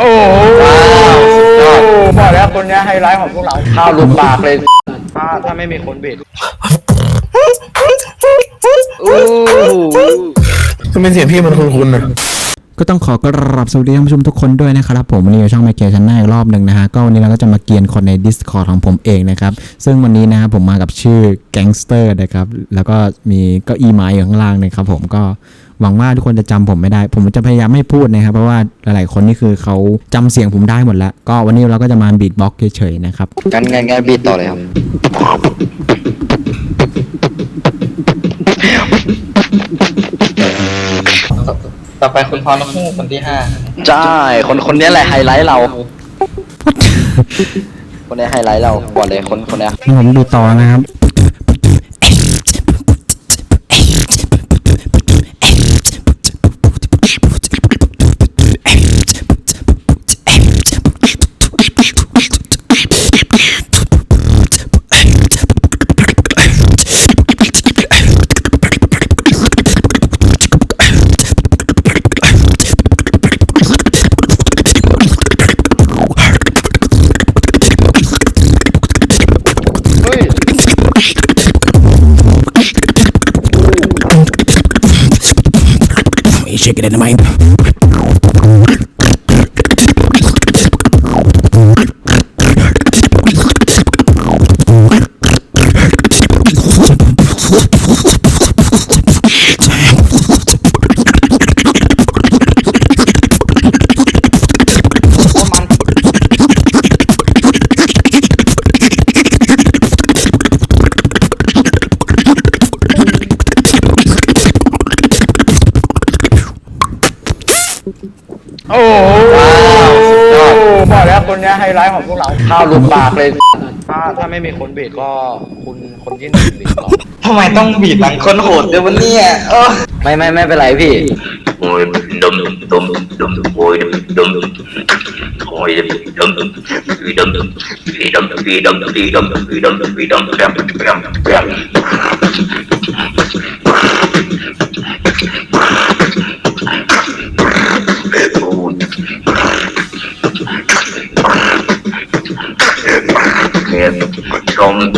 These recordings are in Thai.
โอ้โหบอกแล้วคนเนี้ยไฮไลท์ของพวกเราข้าวหลุดปากเลยถ้าถ้าไม่มีคนเบรกอู้หูทำไมเสียงพี่มันคุ้นๆนะ ก็ต้องขอกราบสวัสดีท่านผู้ชมทุกคนด้วยนะครับผมวันนี้อยู่ช่องไมเคิลชันน่าอีกรอบหนึ่งนะฮะก็วันนี้เราก็จะมาเกียนคนใน Discord ของผมเองนะครับซึ่งวันนี้นะครับผมมากับชื่อแก๊งสเตอร์นะครับแล้วก็มีเก้าอี้ไม้อยู่ข้างล่างนะครับผมก็หวังว่าทุกคนจะจำผมไม่ได้ ผมจะพยายามไม่พูดนะครับ เพราะว่าหลายๆคนนี่คือเขาจำเสียงผมได้หมดแล้ว ก็วันนี้เราก็จะมาบีทบ็อกเฉยๆนะครับงั้นงั้นงั้นบีดต่อเลยครับ ต่อไปคุณพรนกฮูกคนที่ห้าใช่คนคนนี้แหละไฮไลท์เรา คนนี้ไฮไลท์เราก่อนเลยคนคนนี้ผมดูต่อนะครับ Shake it in the mind. โอ้โหบอกแล้วคนเนี้ยไฮไลท์ของพวกเราข้าวหลุดปากเลย ถ้าถ้าไม่มีคนเบรกก็คุณคนที่หนึ่งเบรกต่อทำไมต้องบีบหลังคนโหดเดี๋ยววันเนี้ยเออไม่ไม่ไม่เป็นไรพี่ Ôi đâm đâm đâm ôi đâm đâm ôi đâm đâm vì đâm đâm vì đâm vì đâm vì đâm vì đâm vì đâm ram ram nghe trong trong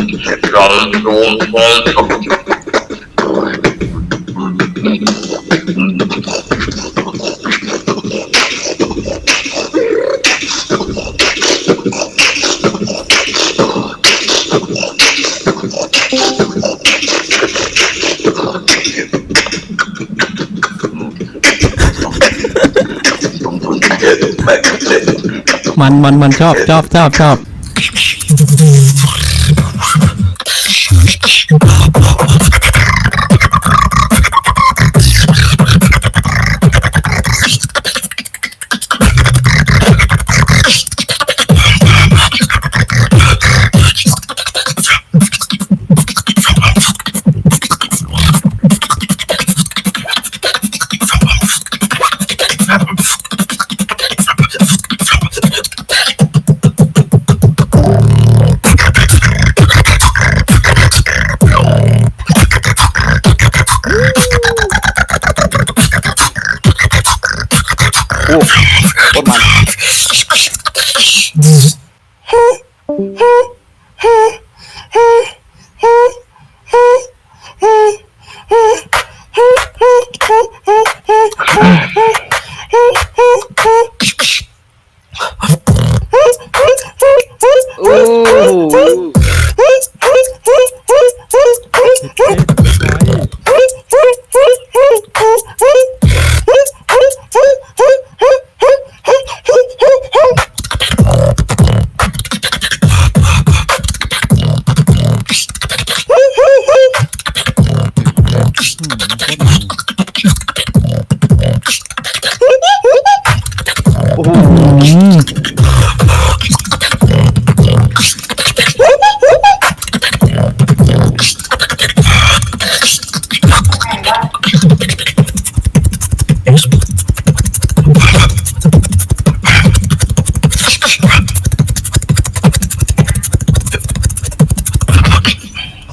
luôn luôn มันมันมันชอบชอบชอบชอบ โ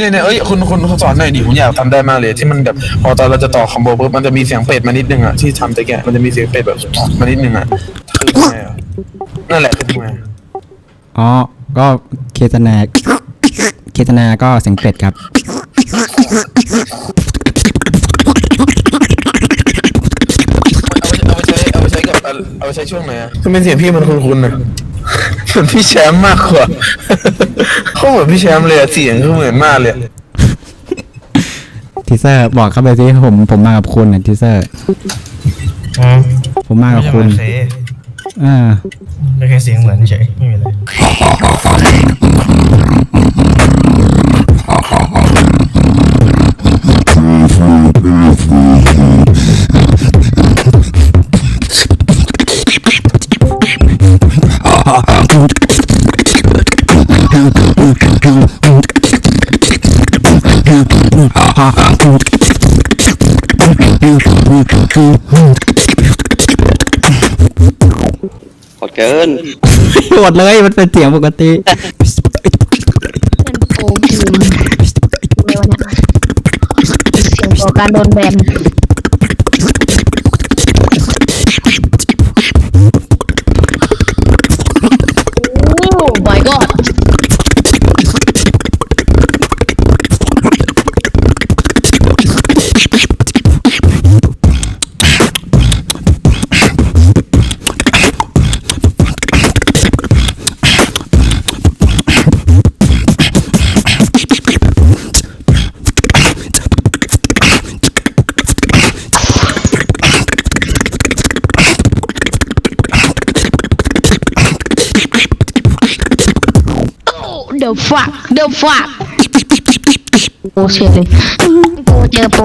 เนี่ยเนี่ยเอ้ยคุณคุณคุณสอนหน่อยดิผมอยากทำได้มากเลยที่มันแบบพอตอนเราจะต่อคอมโบปุ๊บมันจะมีเสียงเป็ดมานิดนึงอะที่ทำตะแกะมันจะมีเสียงเป็ดแบบมานิดนึงอะคือทำไงอะนั่นแหละคือทำไงอ๋อ ก็เคตนา เคตนาก็เสียงเป็ดครับ เอาไปใช้เอาไปใช้กับเอาไปใช้ช่วงไหนอะคือเป็นเสียงพี่มันคุ้นๆนะ เหมือนพี่แชมป์มากกว่าเขาเหมือนพี่แชมป์เลยอะเสียงเขาเหมือนมากเลยทีเซอร์บอกเข้าไปสิผมผมมากับคุณนะทีเซอร์อืมผมมากับคุณไม่ใช่อ่า ไม่แค่เสียงเหมือนเฉยไม่มีอะไร ขอดเกินหมดเลยมันเป็นเสียงปกติเป็นโฟมภูมิเร็วเนี่ยเสี่ยงต่อการโดนแบนโอ้ my god เดี๋ยวฝากเดี๋ยวฝากโอ้เชียเลยโปเจอโป